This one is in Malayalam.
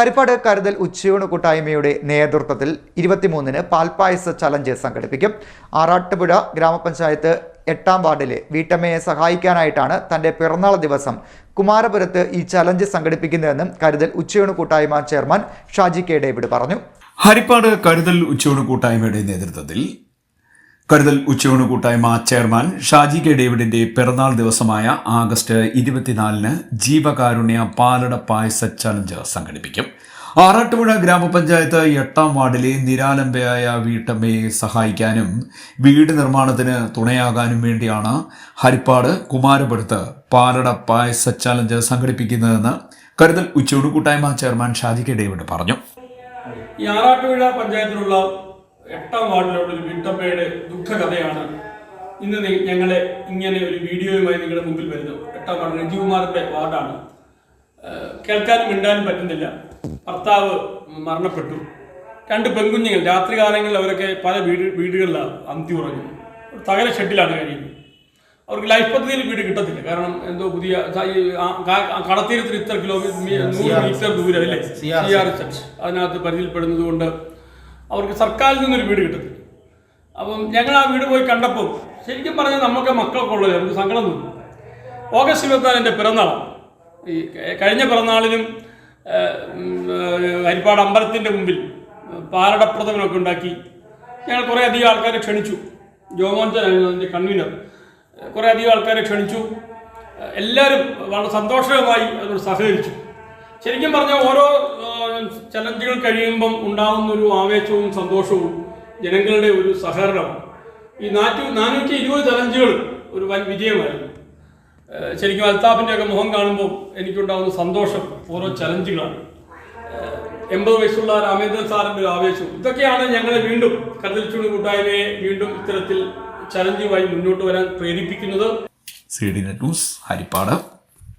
ഹരിപ്പാട് കരുതൽ ഉച്ചയൂണ് കൂട്ടായ്മയുടെ നേതൃത്വത്തിൽ ഇരുപത്തിമൂന്നിന് പാൽപ്പായസ ചലഞ്ച് സംഘടിപ്പിക്കും. ആറാട്ടുപുഴ ഗ്രാമപഞ്ചായത്ത് എട്ടാം വാർഡിലെ വീട്ടമ്മയെ സഹായിക്കാനായിട്ടാണ് തന്റെ പിറന്നാൾ ദിവസം കുമാരപുരത്ത് ഈ ചലഞ്ച് സംഘടിപ്പിക്കുന്നതെന്നും കരുതൽ ഉച്ചയൂണ് കൂട്ടായ്മ ചെയർമാൻ ഷാജി കെ ഡേവിഡ് പറഞ്ഞു. ഹരിപ്പാട് കരുതൽ ഉച്ചയൂണ് കൂട്ടായ്മയുടെ നേതൃത്വത്തിൽ കരുതൽ ഉച്ചയൂണ് കൂട്ടായ്മ ചെയർമാൻ ഷാജി കെ ഡേവിഡിന്റെ പിറന്നാൾ ദിവസമായ ആഗസ്റ്റ് ഇരുപത്തിനാലിന് ജീവകാരുണ്യ പാലട പായസ ചലഞ്ച് സംഘടിപ്പിക്കും. ആറാട്ടുപുഴ ഗ്രാമപഞ്ചായത്ത് എട്ടാം വാർഡിലെ നിരാലംബയായ വീട്ടമ്മയെ സഹായിക്കാനും വീട് നിർമ്മാണത്തിന് തുണയാകാനും വേണ്ടിയാണ് ഹരിപ്പാട് കുമാരപുരത്ത് പാലട പായസ ചലഞ്ച് സംഘടിപ്പിക്കുന്നതെന്ന് കരുതൽ ഉച്ചയൂണ് കൂട്ടായ്മ ചെയർമാൻ ഷാജി കെ ഡേവിഡ് പറഞ്ഞു. ഈ ആറാട്ടുപുഴ പഞ്ചായത്തിലുള്ള എട്ടാം വാർഡിലുള്ള ഒരു വീട്ടമ്മയുടെ ദുഃഖകഥയാണ്. ഇന്ന് ഞങ്ങളെ ഇങ്ങനെ ഒരു വീഡിയോയുമായി നിങ്ങളുടെ മുമ്പിൽ വരുന്നു. എട്ടാം വാർഡ് രജികുമാറിന്റെ വാർഡാണ്. കേൾക്കാനും മിണ്ടാനും പറ്റുന്നില്ല. ഭർത്താവ് മരണപ്പെട്ടു. രണ്ട് പെൺകുഞ്ഞുങ്ങൾ രാത്രി കാലങ്ങളിൽ അവരൊക്കെ പല വീട് വീടുകളിലാണ് അന്തി ഉറങ്ങി ഒരു തകര ഷെഡിലാണ് കഴിയുന്നത്. അവർക്ക് ലൈഫ് പദ്ധതിയിൽ വീട് കിട്ടത്തില്ല. കാരണം എന്തോ പുതിയ കടത്തീരത്തിന് ഇത്ര കിലോമീറ്റർ നൂറ് മീറ്റർ ദൂരം അല്ലേ? സി ആർ അതിനകത്ത് പരിധിയിൽപ്പെടുന്നത് കൊണ്ട് അവർക്ക് സർക്കാരിൽ നിന്നൊരു വീട് കിട്ടത്തില്ല. അപ്പം ഞങ്ങൾ ആ വീട് പോയി കണ്ടപ്പോൾ ശരിക്കും പറഞ്ഞാൽ നമുക്ക് മക്കളൊക്കെ ഉള്ളത് നമുക്ക് സങ്കടം തോന്നി. ഓഗസ്റ്റ് ഇരുപത്തിനാല് എന്റെ പിറന്നാളാണ്. ഈ കഴിഞ്ഞ പിറന്നാളിനും ഹരിപ്പാട് അമ്പലത്തിന്റെ മുമ്പിൽ പാലടപ്രഥമനൊക്കെ ഉണ്ടാക്കി ഞങ്ങൾ കുറേ അധികം ആൾക്കാരെ ക്ഷണിച്ചു. ജോമോഞ്ചനായിരുന്നു അതിന്റെ കൺവീനർ കുറേ അധികം ആൾക്കാരെ ക്ഷണിച്ചു. എല്ലാവരും വളരെ സന്തോഷകരമായി അതിനോട് സഹകരിച്ചു. ശരിക്കും പറഞ്ഞാൽ ഓരോ ചലഞ്ചുകൾ കഴിയുമ്പം ഉണ്ടാകുന്ന ഒരു ആവേശവും സന്തോഷവും ജനങ്ങളുടെ ഒരു സഹകരണമാണ് ഈ നാറ്റു നാനൂറ്റി ഇരുപത് ചലഞ്ചുകൾ ഒരു വൻ വിജയമായിരുന്നു. ശരിക്കും അൽത്താഫിന്റെ ഒക്കെ മുഖം കാണുമ്പോൾ എനിക്കുണ്ടാകുന്ന സന്തോഷം ഓരോ ചലഞ്ചുകളാണ് എൺപത് വയസ്സുള്ള രാമേന്ദ്രൻ സാറിന്റെ ഒരു ആവേശവും. ഇതൊക്കെയാണ് ഞങ്ങളെ വീണ്ടും ചൂട് കൂട്ടായ്മയെ വീണ്ടും ഇത്തരത്തിൽ ചലഞ്ചുമായി മുന്നോട്ട് വരാൻ പ്രേരിപ്പിക്കുന്നത്. C D news Haripad.